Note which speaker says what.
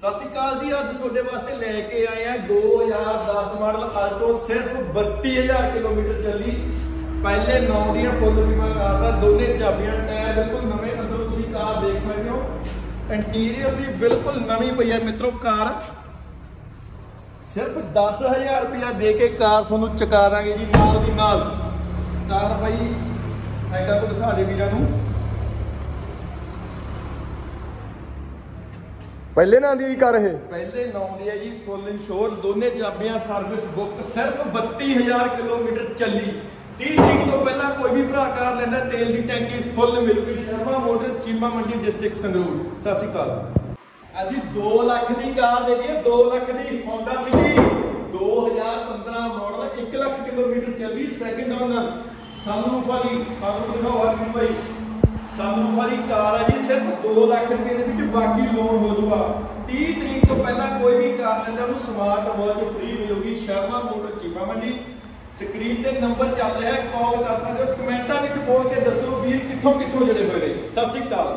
Speaker 1: ਸਤਿ ਸ਼੍ਰੀ ਅਕਾਲ ਜੀ, ਅੱਜ ਤੁਹਾਡੇ ਵਾਸਤੇ ਲੈ ਕੇ ਆਏ ਆ 2010 ਮਾਡਲ ਅੱਜ ਤੋਂ ਸਿਰਫ 32000 ਕਿਲੋਮੀਟਰ ਚੱਲੀ। ਪਹਿਲੇ ਨੌ ਦੀਆਂ ਫੁੱਲ ਬੀਮਾ ਕਾਰ ਦਾ ਦੋਨੇ ਚਾਬੀਆਂ ਟਾਇਰ ਬਿਲਕੁਲ ਨਵੇਂ, ਅੰਦਰੋਂ ਤੁਸੀਂ ਕਾਰ ਦੇਖ ਸਕਦੇ ਹੋ। ਇੰਟੀਰੀਅਰ ਦੀ ਬਿਲਕੁਲ ਨਵੀਂ ਪਈ ਹੈ ਮਿੱਤਰੋ ਕਾਰ। ਸਿਰਫ 10000 ਰੁਪਇਆ ਦੇ ਕੇ ਕਾਰ ਤੁਹਾਨੂੰ ਚੁਕਾ ਦਾਂਗੇ ਜੀ, ਨਾਲ ਦੀ ਨਾਲ। ਕਾਰ ਭਾਈ ਸਾਈਡਾਂ ਤੋਂ ਦਿਖਾ ਦੇ ਵੀਰਾਂ ਨੂੰ।
Speaker 2: ਪਹਿਲੇ ਨਾਂ ਦੀ ਕਰ ਇਹ?
Speaker 1: ਪਹਿਲੇ ਨਾਮ ਦੀ ਹੈ ਜੀ ਫੁੱਲ ਇੰਸ਼ੋਰ। ਦੋਨੇ ਚਾਬੀਆਂ ਸਰਵਿਸ ਬੁੱਕ ਸਿਰਫ 32000 ਕਿਲੋਮੀਟਰ ਚੱਲੀ। 30 ਤਰੀਕ ਤੋਂ ਪਹਿਲਾਂ ਕੋਈ ਵੀ ਭਰਾ ਕਾਰ ਲੈਂਦਾ ਤੇਲ ਦੀ ਟੈਂਕੀ ਫੁੱਲ ਮਿਲੂਗੀ ਸ਼ਰਮਾ ਮੋਟਰ ਚੀਮਾ ਮੰਡੀ ਡਿਸਟ੍ਰਿਕਟ ਸੰਗਰੂਰ। ਸਤਿ ਸ਼੍ਰੀ ਅਕਾਲ। ਅਜੀ 2 ਲੱਖ ਦੀ ਕਾਰ ਦੇ ਦਈਏ 2 ਲੱਖ ਦੀ Honda City 2015 model 1 lakh kilometre ਚੱਲੀ ਸੈਕਿੰਡ ਓਨਰ ਸਨਰੂਫ ਵਾਲੀ ਸਾਨੂੰ ਦਿਖਾਓ ਹਰਮਨ ਭਾਈ। ਸਨਰੂਫ ਵਾਲੀ ਕਾਰ ਹੈ ਜੀ, ਸਿਰਫ 2 ਲੱਖ ਰੁਪਏ ਦੇ ਵਿੱਚ ਬਾਕੀ ਲੋਨ ਹੋ ਜਾਊਗਾ। 30 ਤਰੀਕ ਤੋਂ ਪਹਿਲਾਂ ਕੋਈ ਵੀ ਕਾਰ ਲੈਂਦਾ, ਉਹਨੂੰ ਸਮਾਰਟ ਵਾਚ ਫ੍ਰੀ ਮਿਲੂਗੀ, ਸ਼ਰਮਾ ਮੋਟਰ ਚੀਮਾ ਮੰਡੀ। ਸਕਰੀਨ ਤੇ ਨੰਬਰ ਚੱਲ ਰਿਹਾ ਕਾਲ ਕਰ ਸਕਦੇ ਹੋ। ਕਮੈਂਟਾਂ ਵਿੱਚ ਬੋਲ ਕੇ ਦੱਸੋ ਵੀਰ ਕਿੱਥੋਂ ਕਿੱਥੋਂ ਜੁੜੇ ਹੋਏ ਨੇ। ਸਤਿ ਸ਼੍ਰੀ ਅਕਾਲ।